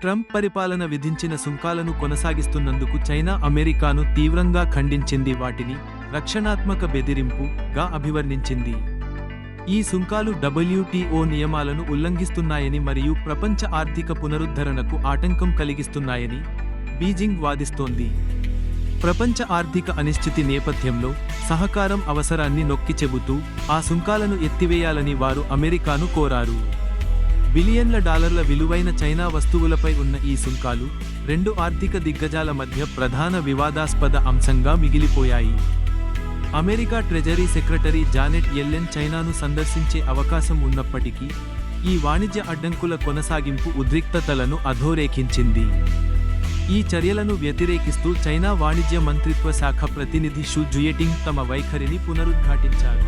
Trump పరిపాలన విధించిన సుంకాలను కొనసాగిస్తున్నందుకు China అమెరికాను తీవ్రంగా ఖండించింది. వాటిని రక్షణాత్మక బెదిరింపుగా అభివర్ణించింది. ఈ సుంకాలు డబ్ల్యూటీఓ నియమాలను ఉల్లంఘిస్తున్నాయని మరియు ప్రపంచ ఆర్థిక పునరుద్ధరణకు ఆటంకం కలిగిస్తున్నాయని బీజింగ్ వాదిస్తోంది. ప్రపంచ ఆర్థిక అనిశ్చితి నేపథ్యంలో సహకారం అవసరాన్ని నొక్కి చెబుతూ ఆ సుంకాలను ఎత్తివేయాలని వారు అమెరికాను కోరారు. బిలియన్ల డాలర్ల విలువైన చైనా వస్తువులపై ఉన్న ఈ సుంకాలు రెండు ఆర్థిక దిగ్గజాల మధ్య ప్రధాన వివాదాస్పద అంశంగా మిగిలిపోయాయి. America treasury secretary Janet Yellen చైనాను సందర్శించే అవకాశం ఉన్నప్పటికీ ఈ వాణిజ్య అడ్డంకుల కొనసాగింపు ఉద్రిక్తతలను అధోరేఖించింది. ఈ చర్యలను వ్యతిరేకిస్తూ చైనా వాణిజ్య మంత్రిత్వ శాఖ ప్రతినిధి షు జుయెటింగ్ తమ వైఖరిని పునరుద్ఘాటించారు.